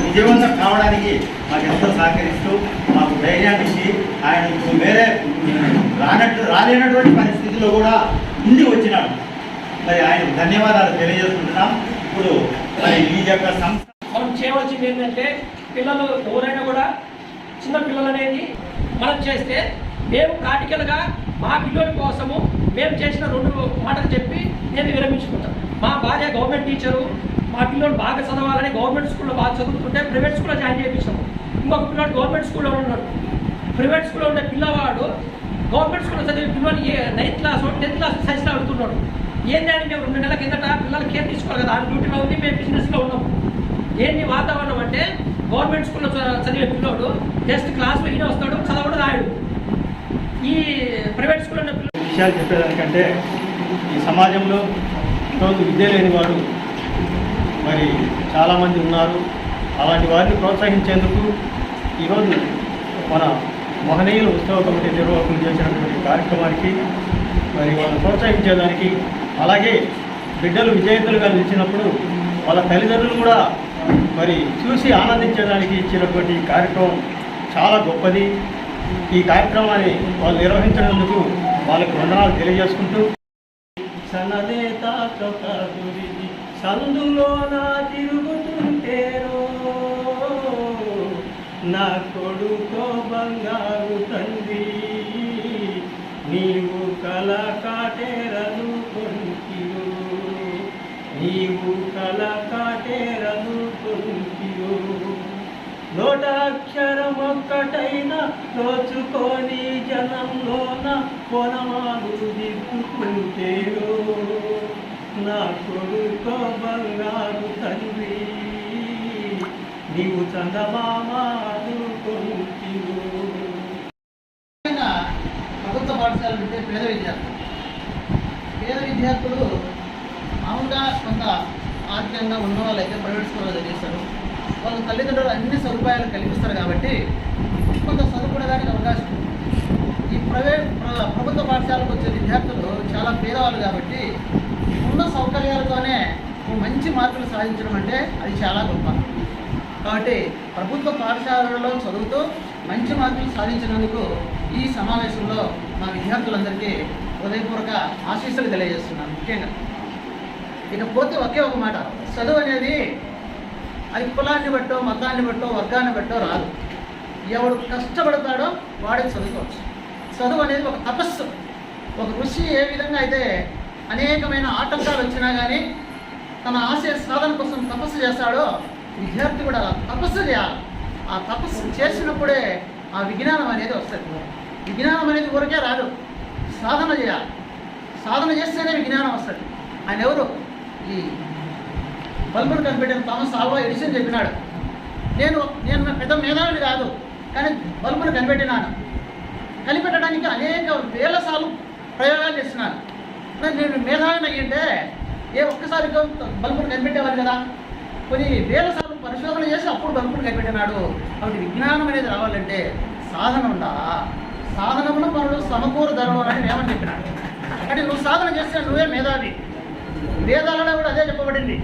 విజయవంతం కావడానికి మాకు ఎంతో సహకరిస్తూ మాకు ధైర్యాన్ని ఇచ్చి ఆయన ఇప్పుడు వేరే రానట్టు రాలేనటువంటి పరిస్థితిలో కూడా ఉండి వచ్చినాడు. మరి ఆయనకు ధన్యవాదాలు తెలియజేసుకుంటున్నాం. ఇప్పుడు మరి ఈ యొక్క సంస్థ మనం చేయవలసింది ఏంటంటే పిల్లలు ఎవరైనా కూడా చిన్న పిల్లలు అనేది మనం చేస్తే మేము ప్రాక్టికల్గా మా పిల్లల కోసము మేము చేసిన రెండు మాటలు చెప్పి నేను విరమించుకుంటాం మా భార్య గవర్నమెంట్ టీచరు మా పిల్లలు బాగా చదవాలని గవర్నమెంట్ స్కూల్లో బాగా చదువుతుంటే ప్రైవేట్ స్కూల్లో జాయిన్ చేయించాము. ఇంకొక పిల్లడు గవర్నమెంట్ స్కూల్లో ఉన్నాడు. ప్రైవేట్ స్కూల్లో ఉండే పిల్లవాడు గవర్నమెంట్ స్కూల్లో చదివే పిల్లలు ఏ నైన్త్ క్లాస్ టెన్త్ క్లాస్ సైన్స్లో అడుగుతున్నాడు. ఏంటి అని మేము రెండు నెలల కిందట పిల్లలు కేర్ తీసుకోవాలి కదా ఆ డ్యూటీలో ఉంది మేము బిజినెస్లో ఉన్నాము. ఏంటి వాతావరణం అంటే గవర్నమెంట్ స్కూల్లో చ- చదివే పిల్లోడు జస్ట్ క్లాస్లో ఈయన వస్తాడు చదవడం రాయడు. ఈ ప్రైవేట్ స్కూల్లో ఉన్న పిల్లలు విషయాలు చెప్పేదానికంటే ఈ సమాజంలో ఈరోజు విద్య లేని మరి చాలామంది ఉన్నారు. అలాంటి వారిని ప్రోత్సహించేందుకు ఈరోజు మన మహనీయుల ఉత్సవ కమిటీ నిర్వాహకులు చేసినటువంటి కార్యక్రమానికి మరి వాళ్ళని ప్రోత్సహించేదానికి అలాగే బిడ్డలు విజేతలుగా నిలిచినప్పుడు వాళ్ళ తల్లిదండ్రులు కూడా మరి చూసి ఆనందించేదానికి ఇచ్చినటువంటి కార్యక్రమం చాలా గొప్పది. ఈ కార్యక్రమాన్ని వాళ్ళు నిర్వహించినందుకు వాళ్ళకు వందనాలు తెలియజేసుకుంటూ సనదేత సందులో నా తిరుగుతుంటేరో నా కొడుకో బంగారు తండ్రి నీవు కల కాటేరను కొంటివు నీవు కల కాటేరను కొంటివు నోటాక్షరమొక్కటైన దోచుకొని జనంలోన పొలమాలు దిద్దుకుంటేరు నా కొడుకో బంగారు తండ్రి. నీవు చందమామ ముఖ్యంగా ప్రభుత్వ పాఠశాలలు అంటే పేద విద్యార్థులు. పేద విద్యార్థులు మామూలుగా కొంత ఆర్థికంగా ఉన్న వాళ్ళైతే ప్రైవేట్ స్కూల్లో చదివిస్తారు వాళ్ళ తల్లిదండ్రులు అన్ని సదుపాయాలు కల్పిస్తారు కాబట్టి కొంత చదువుకునేదానికి అవకాశం ఈ ప్రైవేట్ ప్రభుత్వ పాఠశాలకు వచ్చే విద్యార్థులు చాలా పేదవాళ్ళు కాబట్టి ఉన్న సౌకర్యాలతోనే మంచి మార్కులు సాధించడం అంటే అది చాలా గొప్ప. కాబట్టి ప్రభుత్వ పాఠశాలలో చదువుతూ మంచి మార్కులు సాధించినందుకు ఈ సమావేశంలో మా విద్యార్థులందరికీ హృదయపూర్వక ఆశీస్సులు తెలియజేస్తున్నాను. ముఖ్యంగా ఇకపోతే ఒకే ఒక మాట చదువు అనేది అది కులాన్ని బట్టో మతాన్ని బట్టో వర్గాన్ని బట్టో రాదు. ఎవడు కష్టపడతాడో వాడే చదువుకోవచ్చు. చదువు అనేది ఒక తపస్సు. ఒక ఋషి ఏ విధంగా అయితే అనేకమైన ఆటంకాలు వచ్చినా కానీ తన ఆశయ సాధన కోసం తపస్సు చేస్తాడో విద్యార్థి కూడా తపస్సు చేయాలి. ఆ తపస్సు చేసినప్పుడే ఆ విజ్ఞానం అనేది వస్తుంది. విజ్ఞానం అనేది ఊరికే రాదు. సాధన చేయాలి. సాధన చేస్తేనే విజ్ఞానం వస్తుంది. ఆయన ఎవరు? ఈ బల్బును కనిపెట్టిన థామస్ ఆల్వా ఎడిసన్ చెప్పినాడు. నేను నేను పెద్ద మేధావిని కాదు కానీ బల్బును కనిపెట్టినాను. కనిపెట్టడానికి అనేక వేల సార్లు ప్రయోగాలు చేస్తున్నాను. మరి నేను మేధావిని అయ్యింటే ఏ ఒక్కసారి బల్బును కనిపెట్టేవారు కదా? కొన్ని వేల సార్లు పరిశోధన చేసి అప్పుడు బల్బును కనిపెట్టినాడు. కాబట్టి విజ్ఞానం అనేది రావాలంటే సాధన ఉండాలా? సాధనమును పనులు సమకూర ధరలు అని ఏమని చెప్పినాడు. అంటే నువ్వు సాధన చేస్తే నువ్వే మేధావి. వేదాలలో కూడా అదే చెప్పబడింది.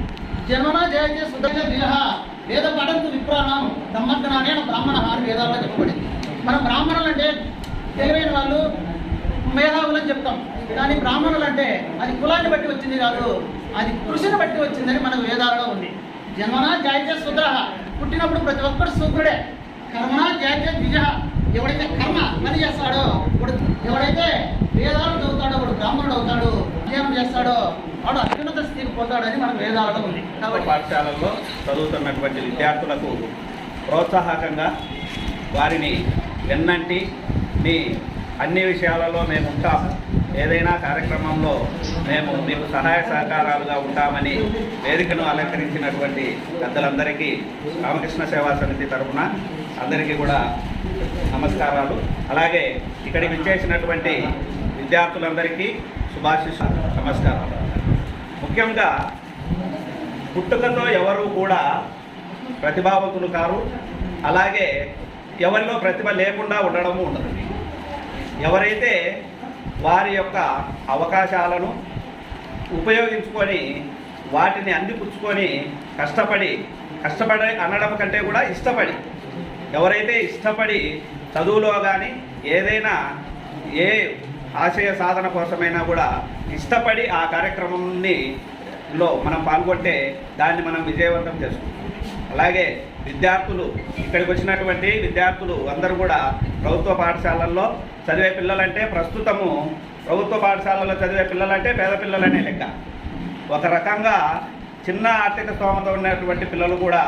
జన్మన జయజే సుదర్శ విరహ వేద పడంతు విప్రాణం. బ్రహ్మజ్ఞానే బ్రాహ్మణ అని వేదాలలో చెప్పబడింది. మన బ్రాహ్మణులు అంటే తెలివైన వాళ్ళు మేధావులు అని చెప్తాం. కానీ బ్రాహ్మణులు అంటే అది కులాన్ని బట్టి వచ్చింది కాదు అది కృషిని బట్టి వచ్చిందని మనకు వేదాలలో ఉంది. జన్మన జాయిత్య శూద్ర పుట్టినప్పుడు ప్రతి ఒక్కరు శూద్రుడే. కర్మణ జాయిత్య ద్విజ ఎవడైతే కర్మ పని చేస్తాడో వాడు ఎవడైతే వేదాలు చదువుతాడో వాడు బ్రాహ్మణుడు అవుతాడు అధ్యయనం చేస్తాడో వాడు అత్యున్నత స్థితికి పొందాడని మనకు వేదాలలో ఉంది. కాబట్టి పాఠశాలల్లో చదువుతున్నటువంటి విద్యార్థులకు ప్రోత్సాహకంగా వారిని వెన్నంటి మీ అన్ని విషయాలలో మేము ఉంటాం. ఏదైనా కార్యక్రమంలో మేము మీకు సహాయ సహకారాలుగా ఉంటామని వేదికను అలంకరించినటువంటి పెద్దలందరికీ రామకృష్ణ సేవా సమితి తరఫున అందరికీ కూడా నమస్కారాలు. అలాగే ఇక్కడికి విచ్చేసినటువంటి విద్యార్థులందరికీ శుభాశిష నమస్కారాలు. ముఖ్యంగా పుట్టుకతో ఎవరు కూడా ప్రతిభావంతులు కారు. అలాగే ఎవరిలో ప్రతిభ లేకుండా ఉండడము ఉండదు. ఎవరైతే వారి యొక్క అవకాశాలను ఉపయోగించుకొని వాటిని అందిపుచ్చుకొని కష్టపడి కష్టపడి అనడం కంటే కూడా ఇష్టపడి ఎవరైతే ఇష్టపడి చదువులో కానీ ఏదైనా ఏ ఆశయ సాధన కోసమైనా కూడా ఇష్టపడి ఆ కార్యక్రమంని లో మనం పాల్గొంటే దాన్ని మనం విజయవంతం చేసుకుంటాం. అలాగే విద్యార్థులు ఇక్కడికి వచ్చినటువంటి విద్యార్థులు అందరూ కూడా ప్రభుత్వ పాఠశాలల్లో చదివే పిల్లలంటే ప్రస్తుతము ప్రభుత్వ పాఠశాలలో చదివే పిల్లలంటే పేద పిల్లలనే లెక్క. ఒక రకంగా చిన్న ఆర్థిక స్తోమత ఉన్నటువంటి పిల్లలు కూడా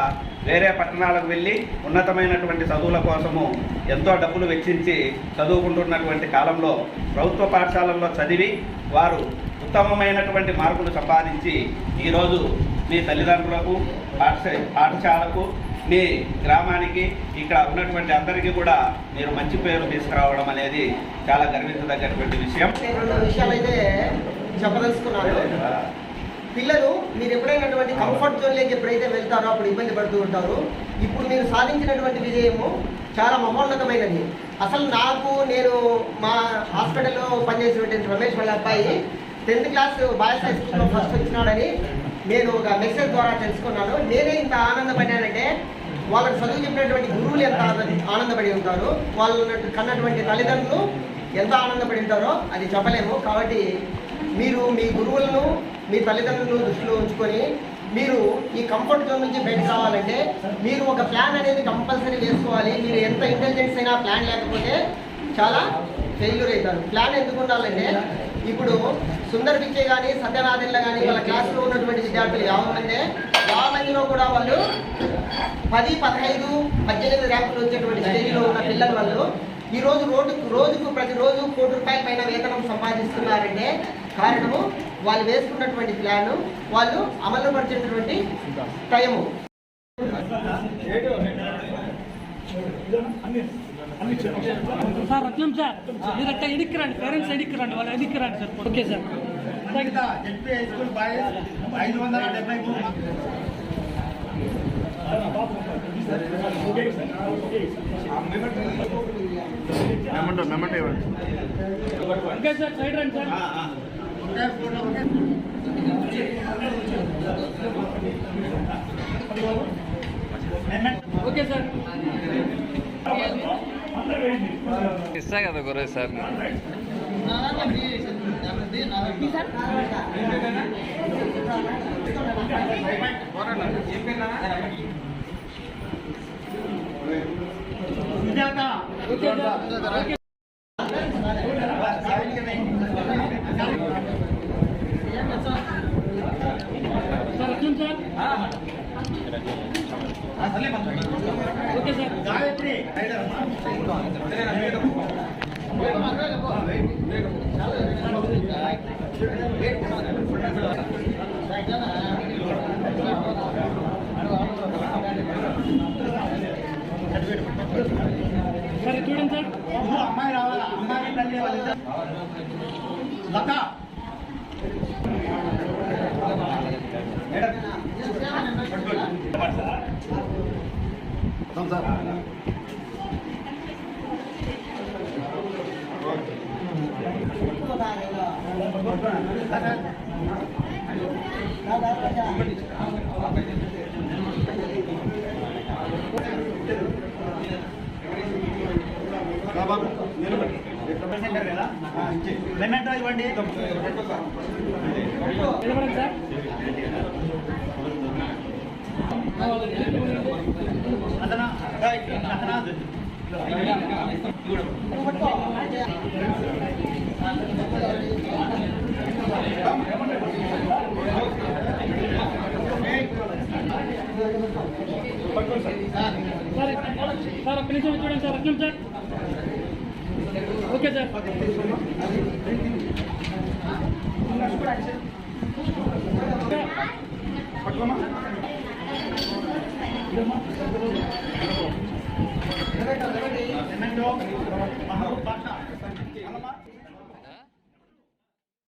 వేరే పట్టణాలకు వెళ్ళి ఉన్నతమైనటువంటి చదువుల కోసము ఎంతో డబ్బులు వెచ్చించి చదువుకుంటున్నటువంటి కాలంలో ప్రభుత్వ పాఠశాలల్లో చదివి వారు ఉత్తమమైనటువంటి మార్కులు సంపాదించి ఈరోజు మీ తల్లిదండ్రులకు పాఠశ పాఠశాలకు మీ గ్రామానికి ఇక్కడ ఉన్నటువంటి అందరికీ కూడా మీరు మంచి పేరు తీసుకురావడం అనేది చాలా గర్వించదగ్గటువంటి విషయం. రెండు విషయాలు అయితే చెప్పదలుచుకున్నాను. పిల్లలు మీరు ఎప్పుడైనటువంటి కంఫర్ట్ జోన్లోకి ఎప్పుడైతే వెళ్తారో అప్పుడు ఇబ్బంది పడుతూ ఉంటారు. ఇప్పుడు మీరు సాధించినటువంటి విజయము చాలా మహోన్నతమైనది. అసలు నాకు నేను మా హాస్పిటల్లో పనిచేసినటువంటి రమేష్ వాళ్ళ అబ్బాయి టెన్త్ క్లాస్ బాయ్స్ హై స్కూల్లో ఫస్ట్ వచ్చినాడని నేను ఒక మెసేజ్ ద్వారా తెలుసుకున్నాను. నేనే ఇంత ఆనందపడ్డానంటే వాళ్ళకి చదువు చెప్పినటువంటి గురువులు ఎంత ఆనంద- ఆనందపడి ఉంటారు. వాళ్ళు కన్నటువంటి తల్లిదండ్రులు ఎంత ఆనందపడి ఉంటారో అది చెప్పలేము. కాబట్టి మీరు మీ గురువులను మీ తల్లిదండ్రులను దృష్టిలో ఉంచుకొని మీరు ఈ కంఫర్ట్ జోన్ నుంచి బయట రావాలంటే మీరు ఒక ప్లాన్ అనేది కంపల్సరీ వేసుకోవాలి మీరు ఎంత ఇంటెలిజెన్స్ అయినా ప్లాన్ లేకపోతే చాలా ఫెయిల్యూర్ అవుతారు ప్లాన్ ఎందుకు ఉండాలంటే ఇప్పుడు సుందర్ పిచ్చే కానీ సత్యనాథిల్ల కానీ వాళ్ళ క్లాసులో ఉన్నటువంటి విద్యార్థులు యాభై మంది మందిలో కూడా వాళ్ళు పది పదహైదు పద్దెనిమిది ర్యాంకులు వచ్చేటువంటి స్టేజ్లో ఉన్న పిల్లలు వాళ్ళు ఈ రోజు రోజు రోజుకు ప్రతిరోజు కోటి రూపాయల పైన వేతనం సంపాదిస్తున్నారంటే కారణము వాళ్ళు వేసుకున్నటువంటి ప్లాన్ వాళ్ళు అమలు పరిచినటువంటి టైము సార్ రత్నం సార్ మీరు అట్లా ఎడిక్కి రండి పేరెంట్స్ ఎడిక్కి రండి వాళ్ళు ఎడిక్కి రండి sir okay sir ZP high school ఐదు వందల డెబ్బై మూడు ఓకే సార్ సైడ్ రండి సార్ ఓకే సార్. ఇస్తా కదా గురే sir okay sir okay sir Gayatri sir. అమ్మాయి రావాలా? అమ్మాయి తల్లి వాళ్ళిద్దరు. లత. కదా మెమెంటో ఇవ్వండి నిలబడండి సార్ అతనా అతనా సార్ సార్ ఒక్క నిమిషం చూడండి sir Ratnam sir okay sir పట్టుకోమా Mahabub